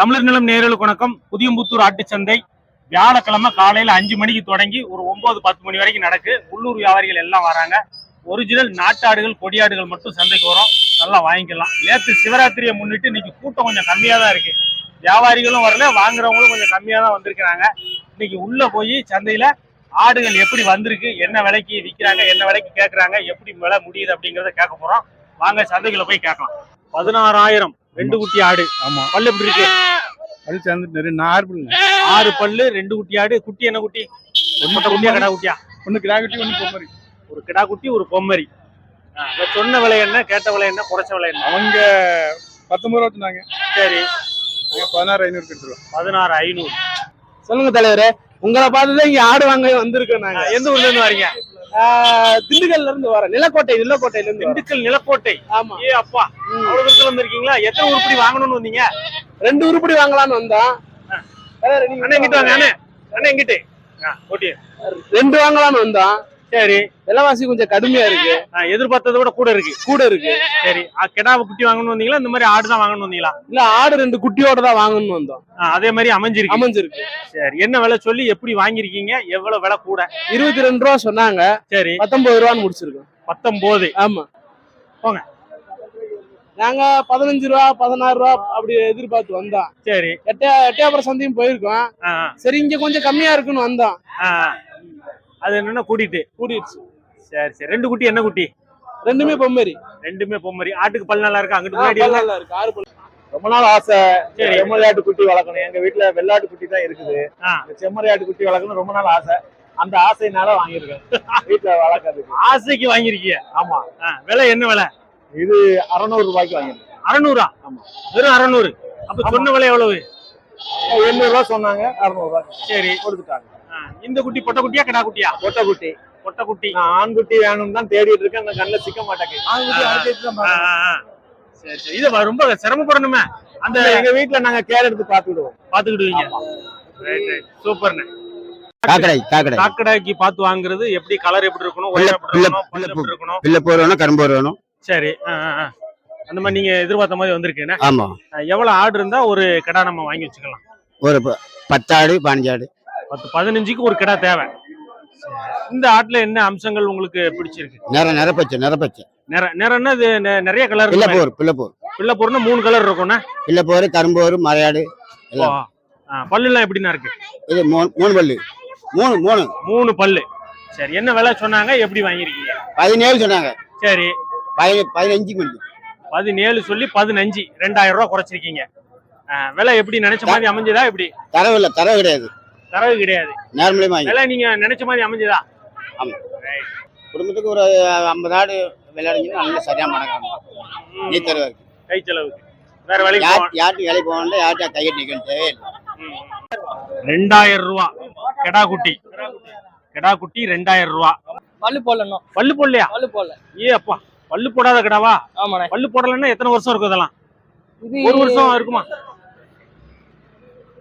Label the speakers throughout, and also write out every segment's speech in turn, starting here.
Speaker 1: தமிழர் நிலம் நேரலுக்கு வணக்கம். புதியம்புத்தூர் ஆட்டுச்சந்தை வியாழக்கிழமை காலையில அஞ்சு மணிக்கு தொடங்கி ஒரு ஒன்பது பத்து மணி வரைக்கும் நடக்கு. உள்ளூர் வியாபாரிகள் எல்லாம் வராங்க. ஒரிஜினல் நாட்டாடுகள் கொடியாடுகள் மட்டும் சந்தைக்கு வரும். நல்லா வாங்கிக்கலாம். நேற்று சிவராத்திரியை முன்னிட்டு இன்னைக்கு கூட்டம் கொஞ்சம் கம்மியாக தான் இருக்கு. வியாபாரிகளும் வரல வாங்குறவங்களும் கொஞ்சம் கம்மியாக தான் வந்திருக்கிறாங்க. இன்னைக்கு உள்ள போய் சந்தையில ஆடுகள் எப்படி வந்திருக்கு என்ன விலைக்கு விற்கிறாங்க என்ன விலைக்கு கேட்குறாங்க எப்படி விலை முடியுது அப்படிங்கிறத கேட்க போறோம். வாங்க சந்தைகளை போய் கேட்கலாம். பதினாறாயிரம் ரெண்டு குட்டி ஆடு.
Speaker 2: ஆமா.
Speaker 1: பல்லு எப்படி இருக்கு?
Speaker 2: அது சேர்ந்து நிறைய நார் பிள்ளைங்க
Speaker 1: ஆறு பல்லு ரெண்டு குட்டி ஆடு. குட்டி என்ன குட்டி? ஒன்மட்ட குட்டியா கடா குட்டியா?
Speaker 2: ஒண்ணு கிராக்கட்டி ஒண்ணு பொம்மரி.
Speaker 1: ஒரு கிடா குட்டி ஒரு பொம்மரி. சொன்ன விலை என்ன கேட்ட விலை என்ன குறைச்ச விலை என்ன?
Speaker 2: அவங்க பத்தொன்பது ரூபா சொன்னாங்க.
Speaker 1: சரி.
Speaker 2: பதினாறு ஐநூறு கட்டுருவோம்
Speaker 1: பதினாறு ஐநூறு.
Speaker 3: சொல்லுங்க தலைவரே உங்களை பார்த்துதான் இங்க ஆடு வாங்க வந்திருக்கோம் நாங்க.
Speaker 1: எந்த ஊர்ல இருந்து வரீங்க?
Speaker 3: திண்டுக்கல்ல இருந்து வரேன் நிலக்கோட்டை நிலக்கோட்டையில இருந்து.
Speaker 1: திண்டுக்கல் நிலக்கோட்டை.
Speaker 3: ஆமா.
Speaker 1: ஏ அப்பா அவ்வளவு தூரத்துல வந்திருக்கீங்களா? எத்தனை உருப்படி வாங்கணும்னு வந்தீங்க?
Speaker 3: ரெண்டு உருப்படி வாங்கலாம்னு வந்தோம்.
Speaker 1: அண்ணன் எங்கிட்ட வாங்க அண்ணே. அண்ணன் ஆ, ஓட்டி
Speaker 3: ரெண்டு வாங்கலாம்னு வந்தோம்.
Speaker 1: சரி.
Speaker 3: விலைவாசி கொஞ்சம் கடுமையா இருக்கு.
Speaker 1: எதிர்பார்த்ததை விட கூட இருக்கு.
Speaker 3: கூட இருக்கு.
Speaker 1: சரி. கிடாவை குட்டி வாங்கணும்னு வந்தீங்களா? இந்த மாதிரி ஆடு தான் வாங்கணும்னு வந்தீங்களா?
Speaker 3: இல்ல ஆடு ரெண்டு குட்டியோட தான் வாங்கணும்னு வந்தோம்.
Speaker 1: அதே மாதிரி அமைஞ்சிருக்கு.
Speaker 3: அமைஞ்சிருக்கு.
Speaker 1: சரி. என்ன விலை சொல்லி எப்படி வாங்கிருக்கீங்க எவ்வளவு விலை கூட.
Speaker 3: இருபத்தி ரெண்டு ரூபா சொன்னாங்க.
Speaker 1: சரி.
Speaker 3: பத்தொன்பது ரூபான்னு முடிச்சிருக்கோம்.
Speaker 1: பத்தொன்பது
Speaker 3: ஆமா.
Speaker 1: போங்க.
Speaker 3: நாங்க பதினஞ்சு ரூபா பதினாறு ரூபா அப்படி எதிர்பார்த்து வந்தோம்.
Speaker 1: சரி.
Speaker 3: எட்டே எட்டயபுரம் சந்தையும் போயிருக்கோம். சரி இங்க கொஞ்சம் கம்மியா இருக்குன்னு வந்தோம்.
Speaker 1: அது என்னன்னா கூட்டிட்டு.
Speaker 3: கூடிடுச்சு
Speaker 1: சரி சரி. ரெண்டு குட்டி என்ன குட்டி?
Speaker 3: ரெண்டுமே பொம்மரி.
Speaker 1: ரெண்டுமே பொம்மரி. ஆட்டுக்கு பல் நல்லா இருக்கு? அங்கிட்டு முன்னாடி
Speaker 3: நல்லா இருக்கு. ஆறு பல்லு.
Speaker 4: ரொம்ப நாள் ஆசை.
Speaker 1: சரி.
Speaker 4: செம்மறியாட்டு குட்டி வளர்க்கணும். எங்க வீட்டுல வெள்ளாட்டு குட்டி தான் இருக்குது. செம்மறியாட்டு குட்டி வளர்க்கணும் ரொம்ப நாள் ஆசை. அந்த ஆசையினால வாங்கியிருக்கேன். வீட்டுல வளர்க்கறதுக்கு.
Speaker 1: ஆசைக்கு வாங்கிருக்கீங்க
Speaker 4: ஆமா.
Speaker 1: ஆ, விலை என்ன விலை?
Speaker 4: இது அறுநூறு ரூபாய்க்கு வாங்கியிருக்கேன்.
Speaker 1: அறநூறா?
Speaker 4: ஆமா.
Speaker 1: வெறும் அறநூறு. அப்ப சொன்ன விலை எவ்வளவு?
Speaker 4: எண்ணூறு ரூபா சொன்னாங்க. அறுநூறு ரூபாய்
Speaker 1: சரி.
Speaker 4: கொடுத்துட்டாங்க.
Speaker 1: இந்த குட்டி பொட்டை குட்டியா கிடா குட்டியா?
Speaker 4: கொட்டை குட்டி.
Speaker 1: பொட்டை குட்டி.
Speaker 4: ஆண் குட்டி வேணும்னு தான் தேடிட்டு இருக்கேன். அந்த கண்ணில் சிக்க மாட்டேங்குது.
Speaker 1: சரி சரி. இது ரொம்ப சிரமப்படணுமே அந்த
Speaker 4: அந்த எங்க வீட்டுல நாங்க கேர் எடுத்து பார்த்துக்கிடுவோம்.
Speaker 1: பாத்துக்கிடுவீங்க ரைட் ரைட் சூப்பர்ண்ணே.
Speaker 5: காக்கடை காக்கடை.
Speaker 1: காக்கடாய்க்கு பார்த்து வாங்குறது எப்படி கலர் எப்படி இருக்கணும் எப்படி இருக்கணும்
Speaker 5: பிள்ளை வேணும் கரும்போர் வேணும்.
Speaker 1: சரி. அந்த மாதிரி நீங்க எதிர்பார்த்த மாதிரி வந்திருக்குண்ணே
Speaker 5: ஆமா.
Speaker 1: எவ்வளவு ஆடு இருந்தா ஒரு கிடா நம்ம வாங்கி வச்சுக்கலாம்.
Speaker 5: ஒரு பத்தாடு பதினஞ்சாடு.
Speaker 1: பத்து பதினஞ்சுக்கு ஒரு கிடா தேவை. இந்த ஆட்டுல என்ன அம்சங்கள் உங்களுக்கு பிடிச்சிருக்கு?
Speaker 5: நிற நிறப்பச்சை நிறப்பச்சை.
Speaker 1: நிற நிறம்னா இது நெ- நிறைய கலர்
Speaker 5: பிள்ளை போர் பிள்ளை போர்
Speaker 1: பிள்ளை பொருள்னா மூணு கலர் இருக்கும்ண்ணே
Speaker 5: பிள்ளை போர் கரும்போர் மலையாடு எல்லாம்.
Speaker 1: பல்லு எல்லாம் எப்படிண்ணா இருக்கு?
Speaker 5: இது மூணு மூணு பல்லு. மூணு மூணு.
Speaker 1: மூணு பல்லு. சரி என்ன விலை சொன்னாங்க? எப்படி வாங்கியிருக்கீங்க?
Speaker 5: பதினேழு சொன்னாங்க.
Speaker 1: சரி.
Speaker 5: பதின பதினஞ்சு மணி
Speaker 1: பதினேழு சொல்லி பதினஞ்சு. ரெண்டாயிரம் ரூபாய் குறைச்சிருக்கீங்க. ஆ, விலை எப்படி? நினைச்ச மாதிரி அமைஞ்சதா எப்படி?
Speaker 5: தரவு இல்லை தரவு கிடையாது.
Speaker 1: தரவு கிடையாது.
Speaker 5: நேர்மலையும் வாங்கி.
Speaker 1: விலை நீங்க நினைச்ச மாதிரி அமைஞ்சதா?
Speaker 5: ஆமா. குடும்பத்துக்கு ஒரு ஐம்பது ஆடு விளையாடுங்கன்னா நல்ல சரியா மணக்காங்க
Speaker 1: ம்,
Speaker 5: நீ தருவாரு
Speaker 1: கை செலவுக்கு. வேற வேலைக்கு
Speaker 5: யார்
Speaker 1: போக-
Speaker 5: யார்ட்டும் வேலைக்கு போகணும் யார்ட்டும் கையை நிற்கணும் தேவையில்லை.
Speaker 1: ரெண்டாயிரம் ரூபா. கெடா குட்டி கெடா குட்டி ரெண்டாயிரம் ரூபா.
Speaker 6: பல்லு போடலண்ணா.
Speaker 1: பல்லு போடலையா?
Speaker 6: பல்லு போடல.
Speaker 1: ஏ அப்பா. பல்லு போடாத கிடாவா?
Speaker 6: ஆமாண்ணே.
Speaker 1: பல்லு போடலன்னா எத்தனை வருஷம் இருக்கும் இதெல்லாம்?
Speaker 6: இது
Speaker 1: ஒரு வருஷம் இருக்குமா?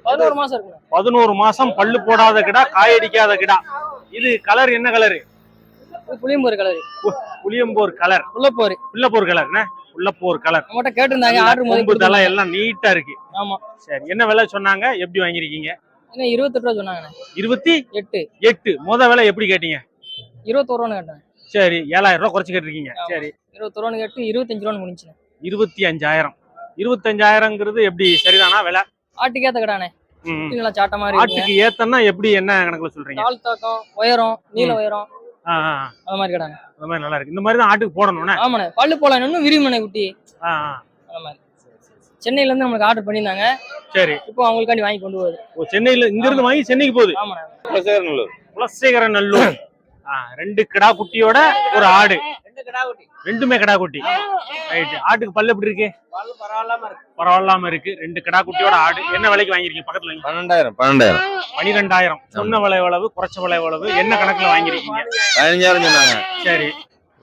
Speaker 6: பதினோரு மாசம்
Speaker 1: பதினோரு மாசம் பல்லு போடாத கிடா காயடிக்காத கிடா. இது கலர் என்ன கலரு?
Speaker 6: புளியம்பூர் கலரு.
Speaker 1: புளியம்போர் கலர்.
Speaker 6: உள்ளப்போர்
Speaker 1: உள்ளப்போர் கலர் உள்ளப்போர் கலர்.
Speaker 6: நம்மகிட்ட கேட்டிருந்தாங்க ஆர்டர் முதல்
Speaker 1: தலை எல்லாம் நீட்டா இருக்கு.
Speaker 6: ஆமா.
Speaker 1: சரி என்ன விலை சொன்னாங்க? எப்படி வாங்கிருக்கீங்க
Speaker 6: என்ன இருபத்தெட்டு ரூபா சொன்னாங்கண்ணே
Speaker 1: இருபத்தி
Speaker 6: எட்டு.
Speaker 1: எட்டு. முத விலை எப்படி கேட்டீங்க?
Speaker 6: இருபத்தோரு ரூபான்னு கேட்டேன்.
Speaker 1: சரி ஏழாயிரம் ரூபாய் குறைச்சு கேட்டிருக்கீங்க. சரி.
Speaker 6: இருபத்தோரு ரூபான்னு கேட்டு இருபத்தஞ்சு ரூபான்னு முடிஞ்சுண்ணே
Speaker 1: இருபத்தி அஞ்சாயிரம். இருபத்தஞ்சாயிரங்கிறது எப்படி சரிதானா விலை?
Speaker 6: ஆட்டுக்கேத்த கடாண்ணே
Speaker 1: ம்.
Speaker 6: குட்டி நல்லா சாட்ட மாதிரி
Speaker 1: ஆட்டுக்கு ஏத்தன்னா எப்படி என்ன கணக்குல சொல்றீங்க?
Speaker 6: கால் தாக்கம் உயரம்
Speaker 1: ம்.
Speaker 6: உயரம். அது மாதிரி கடாங்க
Speaker 1: அந்த மாதிரி நல்லா இருக்கு. இந்த மாதிரி தான் ஆட்டுக்கு போடணும்னா?
Speaker 6: ஆமாண்ணே. பல்லு போடலாம் இன்னும் விரிமனை குட்டி. அந்த மாதிரி. சென்னையில இருந்து நம்மளுக்கு ஆர்டர் பண்ணியிருந்தாங்க.
Speaker 1: சரி.
Speaker 6: இப்போ அவங்களுக்காண்டி வாங்கி கொண்டு போகுது.
Speaker 1: ஓ, சென்னையில இங்க இருந்து வாங்கி சென்னைக்கு போகுது?
Speaker 6: ஆமாண்ணே.
Speaker 1: குலசேகர நல்லூர் ஆ, ரெண்டு கிடா குட்டியோட ஒரு ஆடு. ரெண்டுமே கிடா குட்டி ரைட் ஆட்டுக்கு பல்லு எப்படி இருக்கு? பரவாயில்லாம இருக்கு. ரெண்டு கிடா குட்டியோட ஆடு. என்ன விலைக்கு வாங்கிருக்கீங்க பக்கத்துல
Speaker 7: பன்னெண்டாயிரம் பன்னெண்டாயிரம்.
Speaker 1: பனிரெண்டாயிரம். சொன்ன விலை எவ்வளவு குறைச்ச விலை எவ்வளவு என்ன கணக்குல வாங்கிருக்கீங்க
Speaker 7: பதினஞ்சாயிரம் சொன்னாங்க.
Speaker 1: சரி.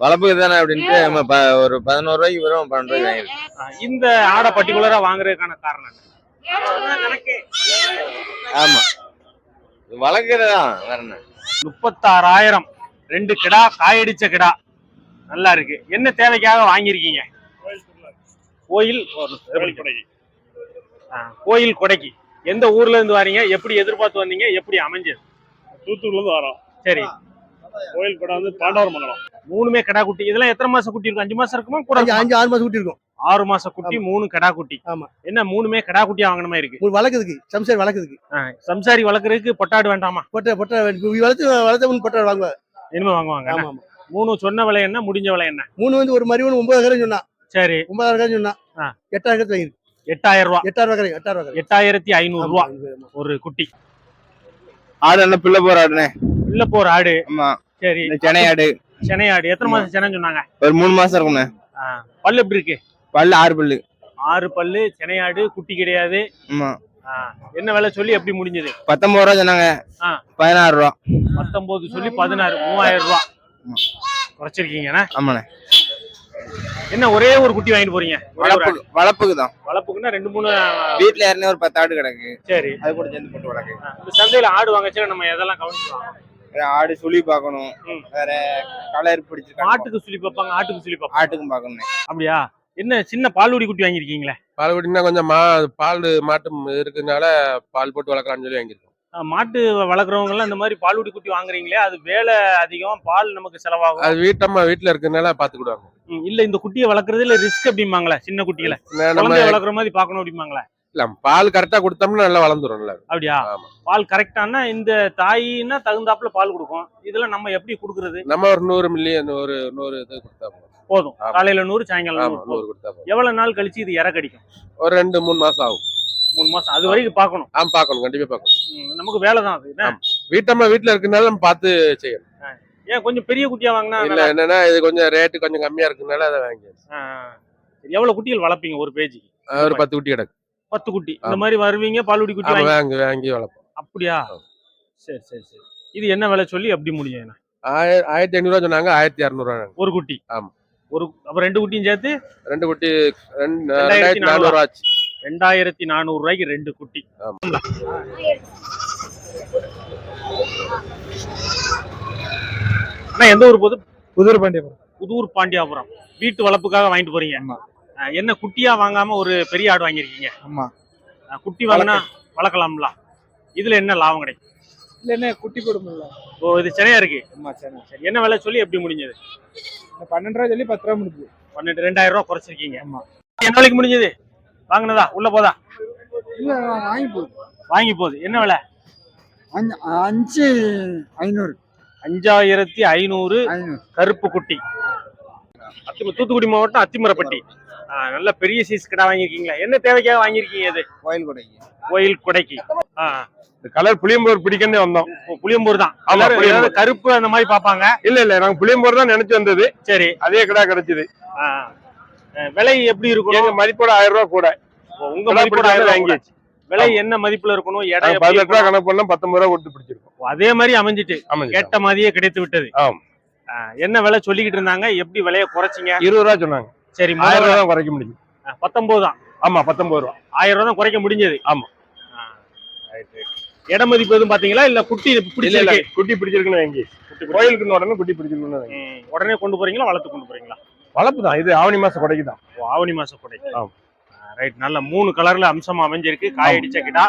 Speaker 7: வளர்ப்புக்கு தானே அப்படின்ட்டு நம்ம ப- ஒரு பதினோரு ரூபாய்க்கு வரும் பன்னெண்டு ரூபாய்க்கு வாங்கிருக்கோம்
Speaker 1: இந்த ஆடை பர்டிகுலரா வாங்குறதுக்கான காரணம் என்ன?
Speaker 7: ஆமா இது வளர்க்கறது தான் வேற என்ன?
Speaker 1: முப்பத்தாறாயிரம். ரெண்டு கிடா காயடிச்ச கிடா. நல்லா இருக்கு. என்ன தேவைக்காக வாங்கியிருக்கீங்க? கோயில் கோயில். கொடைக்கு எந்த ஊர்ல இருந்து வரீங்க? எப்படி எதிர்பார்த்து வந்தீங்க? எப்படி அமைஞ்சது?
Speaker 8: தூத்துக்குடில இருந்து வரோம்.
Speaker 1: சரி.
Speaker 8: கோயில் கடை வந்து பாண்டவர் மங்கலம்
Speaker 1: மூணுமே கடா குட்டி. இதெல்லாம் எத்தனை மாசம் குட்டி இருக்கும்? அஞ்சு மாசம் இருக்குமா? கூட?
Speaker 3: அஞ்சு ஆறு மாசம் குட்டி இருக்கும்.
Speaker 1: ஆறு மாசம் குட்டி மூணு கடா குட்டி.
Speaker 3: ஆமா.
Speaker 1: என்ன மூணுமே கடா குட்டியா வாங்கின மாதிரி இருக்கு?
Speaker 3: ஒரு வளர்க்குதுக்கு சம்சாரி வளர்க்குதுக்கு
Speaker 1: ஆ, சம்சாரி வளர்க்கறதுக்கு பொட்டாடு வேண்டாமா?
Speaker 3: பொட்டை பொட்டை வளர்த்து வளர்த்த முன் பொட்டை வாங்குவாங்க
Speaker 1: இனிமே வாங்குவாங்க
Speaker 3: ஆமா
Speaker 1: என்ன?
Speaker 3: ஆமா
Speaker 1: மூணு சொன்ன விலை என்ன முடிஞ்ச விலை என்ன?
Speaker 3: மூணு வந்து ஒரு மரி ஒன்று ஒன்பதாயிரம் சொன்னான்.
Speaker 1: சரி.
Speaker 3: ஒன்பதாயிரம் சொன்னான்.
Speaker 1: ஆ.
Speaker 3: எட்டாயிரம் வாங்கிருக்கு
Speaker 1: எட்டாயிரம் ரூபாய்
Speaker 3: எட்டாயிரம் ரூபாய் எட்டாயிரம் ரூபாய்
Speaker 1: எட்டாயிரத்தி ஐநூறு ரூபா. ஒரு குட்டி.
Speaker 7: ஆடு என்ன பிள்ளை போற ஆடுனே
Speaker 1: இல்ல போற ஆடு.
Speaker 7: ஆமா.
Speaker 1: சரி.
Speaker 7: சென்னை ஆடு.
Speaker 1: சென்னை ஆடு. எத்தனை மாசம் சென்னைன்னு சொன்னாங்க?
Speaker 7: ஒரு மூணு மாசம் இருக்கும்ண்ணே.
Speaker 1: ஆ, பல்லு எப்படி இருக்கு?
Speaker 7: பல்லு ஆறு பல்லு.
Speaker 1: ஆறு பல்லு சென்னை ஆடு குட்டி கிடையாது.
Speaker 7: ஆமா.
Speaker 1: என்ன விலை சொல்லி எப்படி முடிஞ்சது?
Speaker 7: பத்தொன்பது ரூபா சொன்னாங்க. பதினாறு ரூபா.
Speaker 1: பத்தொன்பது சொல்லி பதினாறு மூவாயிரம் ரூபா. குறைச்சிருக்கீங்கண்ணா?
Speaker 7: ஆமாண்ணே.
Speaker 1: என்ன ஒரே ஒரு குட்டி வாங்கிட்டு போறீங்க? ஆடு.
Speaker 7: வளர்ப்புக்கு வளர்ப்புக்கு தான்
Speaker 1: வளர்ப்புக்குன்னா ரெண்டு மூணு
Speaker 7: வீட்டுல யாருனே ஒரு பத்து ஆடு கிடக்கு.
Speaker 1: சரி.
Speaker 7: அது கூட சேர்ந்து போட்டு வளர்க்கு.
Speaker 1: இந்த சந்தையில ஆடு வாங்கச்சுல நம்ம எதெல்லாம் கவனிச்சுக்கலாம்
Speaker 7: ஆடு சுழி பார்க்கணும். வேற கலர் பிடிச்சிருக்காங்க
Speaker 1: மாட்டுக்கு சொல்லி பார்ப்பாங்க ஆட்டுக்கு சொல்லி பார்ப்பாங்க.
Speaker 7: ஆட்டுக்கும் பார்க்கணும்
Speaker 1: அப்படியா? என்ன சின்ன பால்வடி குட்டி வாங்கியிருக்கீங்களே?
Speaker 9: பால் குடினா கொஞ்சம் மா பால் மாட்டு இருக்கிறதுனால பால் போட்டு வளர்க்கலாம்னு சொல்லி வாங்கியிருக்கோம்.
Speaker 1: மாட்டு வளர்க்குறவங்க எல்லாம் இந்த மாதிரி பால்வடி குட்டி வாங்குறீங்களே அது வேலை அதிகம் பால் நமக்கு செலவாகும்.
Speaker 9: அது வீட்டம்மா வீட்டுல இருக்கிறதுனால பாத்துக்கிடுவாங்க.
Speaker 1: ம், இல்ல இந்த குட்டியை வளர்க்குறதுல ரிஸ்க் அப்படிம்பாங்களே சின்ன குட்டியில.
Speaker 9: நம்ம
Speaker 1: வளர்க்குற மாதிரி பார்க்கணும் அப்படிம்பாங்களே.
Speaker 9: இல்ல பால் கரெக்டா கொடுத்தோம்னா நல்லா வளர்ந்துரும் நல்லா
Speaker 1: அப்படியா? பால் கரெக்டானா இந்த தாயின்னா தகுந்தாப்புல பால் கொடுக்கும். இதுல நம்ம எப்படி கொடுக்கறது?
Speaker 9: நம்ம ஒரு நூறு மில்லியன் நூறு நூறு இது கொடுத்தா போதும்.
Speaker 1: காலையில நூறு சாயங்காலம் நூறு. எவ்வளவு நாள் கழிச்சு இது இற கடிக்கும்
Speaker 9: ஒரு ரெண்டு மூணு மாசம் ஆகும்.
Speaker 1: மூணு மாசம். அது வரைக்கும் பார்க்கணும்.
Speaker 9: ஆமா பார்க்கணும். கண்டிப்பா பார்க்கணும்.
Speaker 1: நமக்கு வேலை தான் அது.
Speaker 9: வீட்டம்மா வீட்டுல இருக்கிறதுனால நம்ம பார்த்து செய்யணும்.
Speaker 1: ஏன் கொஞ்சம் பெரிய குட்டியா வாங்கினா
Speaker 9: இல்ல என்னன்னா இது கொஞ்சம் ரேட்டு கொஞ்சம் கம்மியா இருக்கனால அதை வாங்கி
Speaker 1: எவ்வளவு குட்டிகள் வளர்ப்பீங்க ஒரு பேஜுக்கு
Speaker 9: ஒரு பத்து குட்டி கிடக்கு.
Speaker 1: பத்து குட்டி. இந்த. மாதிரி வருவீங்க பால்வடி குட்டி
Speaker 9: வாங்கி வாங்கி வளர்ப்போம்.
Speaker 1: அப்படியா? சரி சரி சரி. இது என்ன விலை சொல்லி எப்படி முடியும்
Speaker 9: ஆயிர- ஆயிரத்தி ஐநூறுவா சொன்னாங்க ஆயிரத்தி இரநூறுவா
Speaker 1: ஒரு குட்டி.
Speaker 9: ஆமா.
Speaker 1: ஒரு அப்ப ரெண்டு குட்டியும் சேர்த்து
Speaker 9: ரெண்டு குட்டி ரெண்டு
Speaker 1: ரெண்டாயிரத்தி
Speaker 9: நானூறு. ஆச்சு
Speaker 1: ரெண்டாயிரத்தி நானூறு ரூபாய்க்கு ரெண்டு குட்டி. அண்ணா எந்த ஊர் போது?
Speaker 2: புதூர் பாண்டியபுரம்.
Speaker 1: புதூர் பாண்டியாபுரம். வீட்டு வளர்ப்புக்காக வாங்கிட்டு போறீங்க. என்ன குட்டியா வாங்காம ஒரு பெரிய ஆடு வாங்கியிருக்கீங்க?
Speaker 2: ஆமா.
Speaker 1: குட்டி வாங்கினா வளர்க்கலாம்ல. இதுல என்ன லாபம் கிடைக்கும்?
Speaker 2: இல்ல என்ன குட்டி கொடுமில்ல.
Speaker 1: ஓ இது சரியா இருக்கு?
Speaker 2: ஆமா சரி
Speaker 1: சரி என்ன விலை சொல்லி எப்படி முடிஞ்சது?
Speaker 2: பன்னெண்டு ரூபா சொல்லி பத்து ரூபா முடிஞ்சு.
Speaker 1: பன்னெண்டு ரெண்டாயிரம் ரூபாய் குறைச்சிருக்கீங்க.
Speaker 2: ஆமா.
Speaker 1: என்ன விலைக்கு முடிஞ்சது? வாங்கினதா? உள்ள போதா?
Speaker 2: இல்ல வாங்கி போகுது.
Speaker 1: வாங்கி போகுது. என்ன விலை?
Speaker 2: அஞ்சு ஐநூறு.
Speaker 1: அஞ்சாயிரத்தி ஐநூறு. கருப்பு குட்டி. தூத்துக்குடி மாவட்டம் அத்திமரப்பட்டி. நல்ல பெரிய சைஸ் கடை வாங்கியிருக்கீங்களா? என்ன தேவைக்காக வாங்கியிருக்கீங்க இது?
Speaker 7: கோயில் கொடைக்கு.
Speaker 1: கோயில் கொடைக்கு.
Speaker 8: இந்த கலர் புளியம்போர் பிடிக்கன்னே வந்தோம்.
Speaker 1: புளியம்பூர் தான்.
Speaker 8: ஆமா,
Speaker 1: கருப்பு அந்த மாதிரி பார்ப்பாங்க?
Speaker 8: இல்ல இல்ல நாங்க புளியம்போர் தான் நினைச்சு வந்தது.
Speaker 1: சரி.
Speaker 8: அதே கடை கிடைச்சது.
Speaker 1: விலை எப்படி
Speaker 8: எங்க
Speaker 1: இருக்கணும்
Speaker 8: மதிப்போட ஆயிரம் ரூபாய் கூட.
Speaker 1: உங்க மதிப்போட ஆயிரம் ரூபாய்
Speaker 8: வாங்கியாச்சு.
Speaker 1: விலை என்ன மதிப்புல இருக்கணும்? எடை
Speaker 8: பதினெட்டு ரூபா? கணக்கு பண்ணா பத்தொன்பது ரூபா கொடுத்து பிடிச்சிருக்கோம்.
Speaker 1: அதே மாதிரி அமைஞ்சிட்டு. கேட்ட மாதிரியே கிடைத்து விட்டது.
Speaker 8: ஆம்.
Speaker 1: என்ன விலை சொல்லிக்கிட்டு இருந்தாங்க? எப்படி விலையை குறைச்சிங்க?
Speaker 8: இருபது ரூபா சொன்னாங்க.
Speaker 1: சரி
Speaker 8: ஆயிரம் ரூபா தான் குறைக்க முடியும்
Speaker 1: பத்தொன்பது தான்.
Speaker 8: ஆமா பத்தொன்பது ரூபா.
Speaker 1: ஆயிரம் ரூபா தான் குறைக்க முடிஞ்சது.
Speaker 8: ஆமா.
Speaker 1: இட மதிப்பு எதுவும் பாத்தீங்களா இல்ல குட்டி பிடிச்சிருக்கு?
Speaker 8: குட்டி பிடிச்சிருக்குன்னு வாங்கி கோயிலுக்கு உடனே குட்டி பிடிச்சிருக்குன்னு
Speaker 1: உடனே கொண்டு போறீங்களா? வளர்த்து கொண்டு போறீங்களா?
Speaker 8: வளர்ப்பு தான். இது ஆவணி மாசம் கொடைக்கு தான்.
Speaker 1: ஆவணி மாசம் கொடை.
Speaker 8: ஆமா.
Speaker 1: ரைட். நல்ல மூணு கலர்ல அம்சமா அமைஞ்சிருக்கு. காய் அடிச்ச கிடா.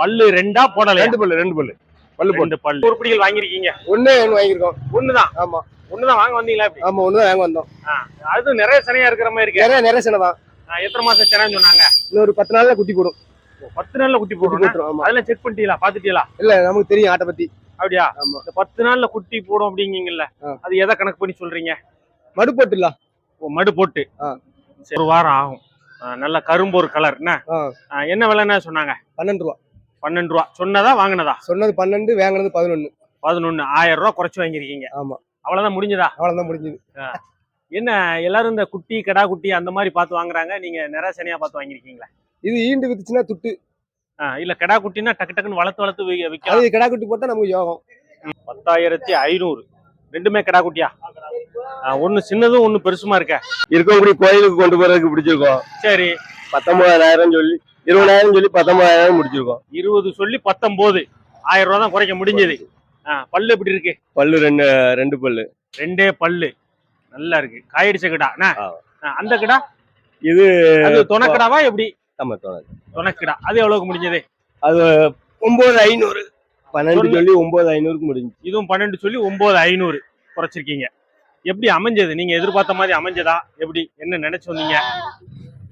Speaker 1: பல்லு ரெண்டா போடல
Speaker 8: ரெண்டு பல்லு ரெண்டு பல்லு. பல்லு போட்டு.
Speaker 1: பல்லு. உருப்படிகள் வாங்கியிருக்கீங்க?
Speaker 3: ஒண்ணு வாங்கியிருக்கோம்.
Speaker 1: ஒண்ணுதான்?
Speaker 3: ஆமா.
Speaker 1: ஒண்ணுதான் வாங்க வந்தீங்களா
Speaker 3: ஆமா ஒண்ணு வாங்க வந்தோம்.
Speaker 1: அது நிறைய சனையா இருக்கிற மாதிரி இருக்கு.
Speaker 3: நிறைய நிறைய சின்ன தான்.
Speaker 1: எத்தனை மாசம் செனன்னு சொன்னாங்க?
Speaker 3: இன்னொரு பத்து நாள்ல குட்டி போடும்.
Speaker 1: பத்து நாள்ல குட்டி போடும் அதெல்லாம் செக் பண்ணிட்டீங்களா? பாத்துட்டீங்களா
Speaker 3: இல்ல நமக்கு தெரியும் ஆட்டை பத்தி.
Speaker 1: அப்படியா? இந்த பத்து நாள்ல குட்டி போடும் அப்படிங்கீங்கல்ல. அது எதை கணக்கு பண்ணி சொல்றீங்க?
Speaker 3: மடு போட்டுல
Speaker 1: ஓ, மடு போட்டு. ஒரு வாரம் ஆகும். நல்ல கரும்பு ஒரு கலர் என்ன? என்ன விலைன்னு சொன்னாங்க?
Speaker 3: பன்னெண்டு ரூபா.
Speaker 1: பன்னெண்டு ரூபா. சொன்னதா வாங்கினதா?
Speaker 3: சொன்னது பன்னெண்டு வாங்கினது பதினொன்னு.
Speaker 1: பதினொன்னு ஆயிரம் ரூபா குறைச்சு வாங்கியிருக்கீங்க.
Speaker 3: ஆமா.
Speaker 1: அவ்வளவுதான் முடிஞ்சதா?
Speaker 3: அவ்வளவுதான் முடிஞ்சது.
Speaker 1: என்ன எல்லாரும் இந்த குட்டி கடா குட்டி அந்த மாதிரி பார்த்து வாங்குறாங்க? நீங்க நிறைய சனியா பார்த்து வாங்கியிருக்கீங்களா?
Speaker 3: இது ஈண்டு வித்துச்சுன்னா துட்டு.
Speaker 1: ஆ, இல்ல கடா குட்டினா டக்கு டக்குன்னு வளர்த்து வளர்த்து வி- விக்கலாம்.
Speaker 3: அது கிடா குட்டி போட்டா நமக்கு யோகம்.
Speaker 1: பத்தாயிரத்தி ஐநூறு. ரெண்டுமே கடா குட்டியா? ஒண்ணு சின்னதும் ஒண்ணு பெருசுமா இருக்க?
Speaker 8: இருக்கக்கூடிய கோயிலுக்கு கொண்டு போறதுக்கு பிடிச்சிருக்கோம்.
Speaker 1: சரி.
Speaker 8: பத்தொன்பதாயிரம் சொல்லி இருபதாயிரம் சொல்லி பத்தொன்பதாயிரம் முடிச்சிருக்கோம்.
Speaker 1: இருபது சொல்லி பத்தொன்பது ஆயிரம் ரூபா தான் குறைக்க முடிஞ்சது. பல்லு எப்படி இருக்கு?
Speaker 8: பல்லு ரெண்டு ரெண்டு பல்லு.
Speaker 1: ரெண்டே பல்லு. நல்லா இருக்கு. காயடிச்ச கிடா அந்த கிடா?
Speaker 8: இது
Speaker 1: துணக்கடாவா எப்படி?
Speaker 8: ஆமா தோணாது
Speaker 1: துணக்கிடா. அது எவ்வளவுக்கு முடிஞ்சது?
Speaker 8: அது ஒன்பது ஐநூறு. பன்னெண்டு
Speaker 1: சொல்லு.
Speaker 8: ஒன்பது ஐநூறுக்கு முடிஞ்சு
Speaker 1: இதுவும் பன்னெண்டு சொல்லி ஒன்பது ஐநூறு குறைச்சிருக்கீங்க. எப்படி அமைஞ்சது? நீங்க எதிர்பார்த்த மாதிரி அமைஞ்சதா? எப்படி? என்ன நினைச்சு வந்தீங்க?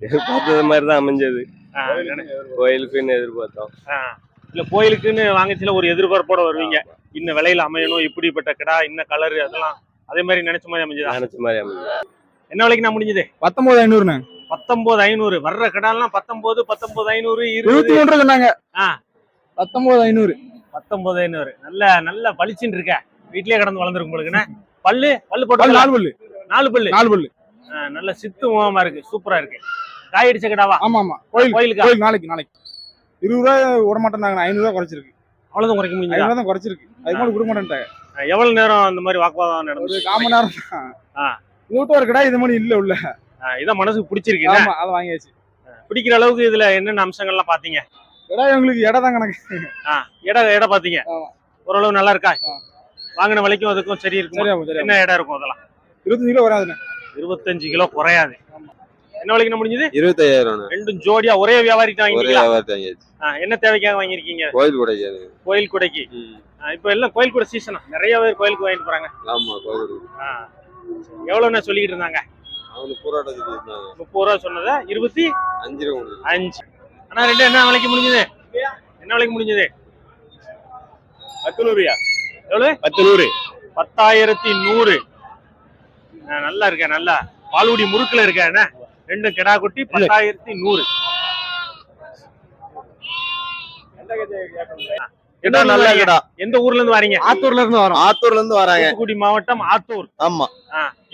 Speaker 8: எதிர்பார்த்தது மாதிரி தான் அமைஞ்சது கோயிலுக்குன்னு எதிர்பார்த்தோம்.
Speaker 1: இல்ல கோயிலுக்குன்னு வாங்கச்சில ஒரு எதிர்பார்ப்போட வருவீங்க. இன்ன விலையில அமையணும் இப்படிப்பட்ட கிடா இன்ன கலர் அதெல்லாம் அதே மாதிரி நினைச்ச மாதிரி அமைஞ்சதா?
Speaker 8: நினைச்ச மாதிரி அமைஞ்சது.
Speaker 1: என்ன விலைக்கு நான் முடிஞ்சது?
Speaker 2: பத்தொன்பது ஐநூறுண்ணே.
Speaker 1: பத்தொன்பது ஐநூறு. வர்ற கிடாலாம் பத்தொன்பது பத்தொன்பது ஐநூறு
Speaker 2: இருபத்தி ரூபா சொன்னாங்க.
Speaker 1: ஆ.
Speaker 2: பத்தொன்பது ஐநூறு.
Speaker 1: பத்தொன்பது ஐநூறு. நல்ல நல்ல பளிச்சுன்னு இருக்க. வீட்லயே கடந்து வளர்ந்துருக்கு உங்களுக்குன்னு பல்லு? பல்லு போட்டு
Speaker 2: நாலு பல்லு.
Speaker 1: நாலு பல்லு?
Speaker 2: நாலு பல்லு.
Speaker 1: நல்ல சித்து முகமா இருக்கு. சூப்பரா இருக்கு. காய் அடிச்ச கிடாவா?
Speaker 2: ஆமா ஆமா. கோயில்
Speaker 1: கோயிலுக்கா?
Speaker 2: கோயில் நாளைக்கு நாளைக்கு. இருபது ரூபாய் விட மாட்டேன்னாங்க ஐநூறு ரூபா குறைச்சிருக்கு.
Speaker 1: அவ்வளவுதான் குறைக்க முடிஞ்சதா?
Speaker 2: ஐநூறு தான் குறைச்சிருக்கு. அது மாதிரி கொடுக்க மாட்டேன்ட்டாங்க.
Speaker 1: எவ்வளவு நேரம் அந்த மாதிரி வாக்குவாதம்
Speaker 2: ஒரு
Speaker 1: நடந்துச்சு
Speaker 2: காமன் நேரம் தான். இது விட்டு ஒரு கடை இது மாதிரி இல்ல உள்ள.
Speaker 1: இதான் மனசுக்கு பிடிச்சிருக்கு
Speaker 2: ஆமா அதை வாங்கியாச்சு.
Speaker 1: பிடிக்கிற அளவுக்கு இதுல என்னென்ன அம்சங்கள்லாம் பாத்தீங்க
Speaker 2: கடை எங்களுக்கு இடம் தான் கணக்கு.
Speaker 1: இடம் இடம் பாத்தீங்க. ஓரளவு நல்லா இருக்கா. வாங்கின விலைக்கும் அதுக்கும் சரி இருக்கும்? என்ன இடம் இருக்கும் அதெல்லாம்?
Speaker 2: இருபத்தஞ்சு கிலோ வராதுண்ணே
Speaker 1: இருபத்தஞ்சு கிலோ குறையாது. என்ன விலைக்கு என்ன முடிஞ்சது?
Speaker 7: இருபத்தாயிரம்
Speaker 1: ரெண்டும் ஜோடியா ஒரே வியாபாரி என்ன தேவைக்காக வாங்கியிருக்கீங்க?
Speaker 7: கோயில் கூடைக்காது
Speaker 1: கோயில் குடைக்கு. இப்ப எல்லாம் கோயில் கூட சீசனா நிறைய பேர் கோயிலுக்கு வாங்கிட்டு போறாங்க.
Speaker 7: ஆமா கோயில்.
Speaker 1: எவ்வளவுன்னு சொல்லிக்கிட்டு இருந்தாங்க? முப்பது ரூபா சொன்னதை இருபத்தி
Speaker 7: அஞ்சு ரூபா.
Speaker 1: அஞ்சு. அண்ணா ரெண்டு என்ன விலைக்கு முடிஞ்சது? என்ன விலைக்கு முடிஞ்சது?
Speaker 4: பத்து நூறுயா
Speaker 1: எவ்வளவு?
Speaker 4: பத்து நூறு
Speaker 1: பத்தாயிரத்தி நூறு. நல்லா இருக்க நல்லா. பாலுடி முறுக்குல இருக்க என்ன ரெண்டும் கிடா குட்டி பத்தாயிரத்தி நூறு.
Speaker 8: கிடா நல்ல கிடா.
Speaker 1: எந்த ஊர்ல இருந்து வரீங்க?
Speaker 2: ஆத்தூர்ல இருந்து வரோம்.
Speaker 8: ஆத்தூர்ல இருந்து வராங்க.
Speaker 1: தூத்துக்குடி மாவட்டம் ஆத்தூர்.
Speaker 8: ஆமா.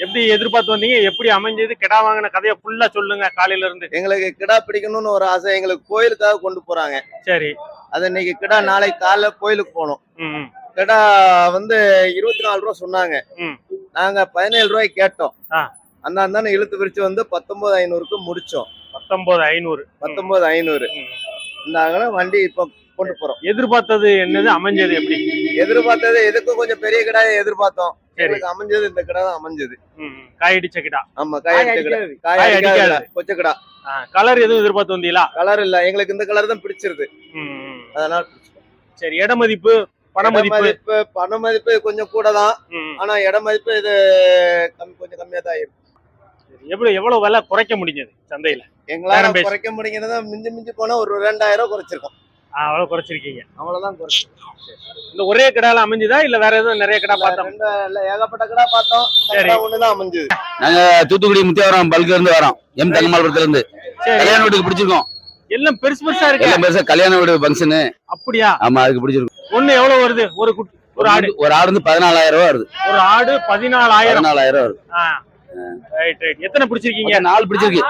Speaker 1: எப்படி எதிர்பார்த்து வந்தீங்க? எப்படி அமைஞ்சது? கிடா வாங்கின கதையை ஃபுல்லா சொல்லுங்க காலையில இருந்து.
Speaker 8: எங்களுக்கு கிடா பிடிக்கணும்னு ஒரு ஆசை. எங்களுக்கு கோயிலுக்காக கொண்டு போறாங்க.
Speaker 1: சரி.
Speaker 8: அது இன்னைக்கு கிடா நாளைக்கு காலைல கோயிலுக்கு போனோம். கிடா வந்து இருபத்தி நாலு ரூபா சொன்னாங்க. நாங்க பதினேழு ரூபாய்க்கு கேட்டோம்.
Speaker 1: ஆ.
Speaker 8: அந்த அந்தான இழுத்து பிரிச்சு வந்து பத்தொன்பது ஐநூறுக்கு முடிச்சோம்.
Speaker 1: பத்தொன்பது ஐநூறு.
Speaker 8: பத்தொன்பது ஐநூறு.
Speaker 1: ம்.
Speaker 8: இந்த வண்டி இப்ப கொண்டு போறோம்.
Speaker 1: எதிர்பார்த்தது என்னது? அமைஞ்சது எப்படி?
Speaker 8: எதிர்பார்த்தது எதுக்கும் கொஞ்சம் பெரிய கிடாயை எதிர்பார்த்தோம். எங்களுக்கு அமைஞ்சது இந்த கிடா தான் அமைஞ்சது.
Speaker 1: ம், ம். காய் அடிச்ச கிடா.
Speaker 8: ஆமா காய் அடிச்ச கிடா. காய் அடிக்காத. கொச்ச கிடா.
Speaker 1: கலர் எதுவும் எதிர்பார்த்து வந்தீங்களா?
Speaker 8: கலர் இல்ல. எங்களுக்கு இந்த கலர் தான் பிடிச்சிருது. அதனால
Speaker 1: சரி இட மதிப்பு பண மதிப்பு?
Speaker 8: பண மதிப்பு கொஞ்சம் கூட தான். ஆனா இட மதிப்பு இது கம்மி கொஞ்சம் கம்மியா தான் இருக்கு
Speaker 1: எவ்வளவு எவ்வளவு விலை குறைக்க முடிஞ்சது சந்தையில?
Speaker 8: எங்களால. குறைக்க முடிகிறதா மிஞ்சி மிஞ்சி போனா ஒரு ரெண்டாயிரம் ரூபாய் குறைச்சிருக்கோம்
Speaker 1: அவ்வளவு குறைச்சிருக்கீங்க.
Speaker 8: அவ்வளவுதான் குறைச்சு
Speaker 1: இந்த ஒரே கிடால அமைஞ்சுதா? இல்ல வேற எதுவும் நிறைய கிடா பார்த்தோம்?
Speaker 8: இல்ல ஏகப்பட்ட கடை பார்த்தோம். இந்த
Speaker 1: சரி.
Speaker 8: ஒண்ணுதான் அமைஞ்சது.
Speaker 7: நாங்க தூத்துக்குடி முத்தியாவரம் பல்க்ல இருந்து வரோம். எம் தங்கமாபுரத்துல இருந்து கல்யாண வீட்டுக்கு பிடிச்சிருக்கோம்.
Speaker 1: எல்லாம் பெருசு பெருசா இருக்கு?
Speaker 7: எல்லாம் பெருசா கல்யாண வீடு ஃபங்க்ஷனு.
Speaker 1: அப்படியா?
Speaker 7: ஆமா அதுக்கு பிடிச்சிருக்கும்.
Speaker 1: ஒண்ணு எவ்வளவு வருது? ஒரு ஒரு ஆடு.
Speaker 7: ஒரு ஆடு வந்து பதினாலாயிரம் ரூபா வருது.
Speaker 1: ஒரு ஆடு பதினாலாயிரம்.
Speaker 7: பதினாலாயிரம் ரூபா வருது.
Speaker 1: ரைட் ரைட் எத்தனை பிடிச்சிருக்கீங்க?
Speaker 7: நாலு பிடிச்சிருக்கு.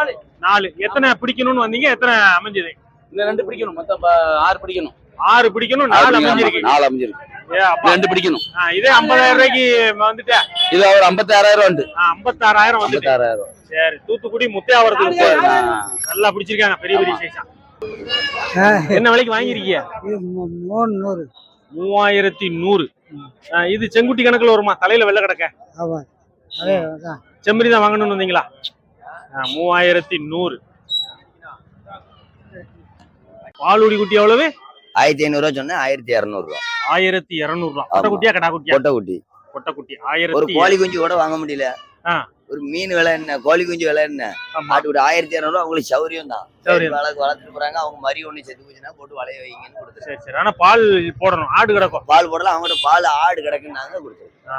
Speaker 1: நாலு. எத்தனை பிடிக்கணும்னு வந்தீங்க? எத்தனை அமைஞ்சது?
Speaker 7: இந்த ரெண்டு பிடிக்கணும். மொத்தம் ஆறு பிடிக்கணும்.
Speaker 1: ஆறு பிடிக்கணும் நாலு அமைஞ்சிருக்கு.
Speaker 7: நாலு அமைஞ்சிருக்கு. ரெண்டு பிடிக்கணும்.
Speaker 1: இதே ஐம்பதாயிரம் ரூபாய்க்கு வந்துட்டேன்
Speaker 7: இது ஒரு ஐம்பத்தாறாயிரம் ரூபா உண்டு
Speaker 1: ஐம்பத்தாறாயிரம் வந்துட்டு.
Speaker 7: ஐம்பத்தாறாயிரம்
Speaker 1: சரி தூத்துக்குடி முத்தையாவரத்துக்கு நல்லா பிடிச்சிருக்காங்க பெரிய பெரிய சைஸா என்ன விலைக்கு வாங்கிருக்கீங்க மூவாயிரத்தி நூறு. இது செங்குட்டி கணக்குல வருமா? தலையில வெள்ளை கிடக்க. செம்மறி தான் வாங்கணும்னு வந்தீங்களா? மூவாயிரத்தி நூறு. பாலுடி குட்டி எவ்வளவு?
Speaker 8: ஆயிரத்தி ஐநூறு ரூபா சொன்னேன் ஆயிரத்தி இரநூறு ரூபா
Speaker 1: ஆயிரத்தி இருநூறு ரூபா கொட்டை குட்டியா கடா குட்டியா
Speaker 8: கொட்டை குட்டி
Speaker 1: கொட்டை குட்டி
Speaker 8: ஒரு
Speaker 1: ஆயிரத்தி
Speaker 8: கோழி குஞ்சு கூட வாங்க முடியல. ஒரு மீன் விலை என்ன? கோழி குஞ்சு விலை என்ன? ஆட்டுக்குட்டி ஆயிரத்தி இரநூறு அவங்களுக்கு சௌரியம் தான்.
Speaker 1: சௌரியம்.
Speaker 8: வளர்த்து வளர்த்துட்டு போறாங்க. அவங்க மறி ஒண்ணு செத்து போச்சுன்னா போட்டு வளைய வைங்கன்னு
Speaker 1: சரி சரி. ஆனா பால் போடணும். ஆடு கிடக்கும்.
Speaker 8: பால் போடலாம் அவங்ககிட்ட பால் ஆடு கிடக்குன்னாங்க கொடுத்துரு
Speaker 1: ஆ.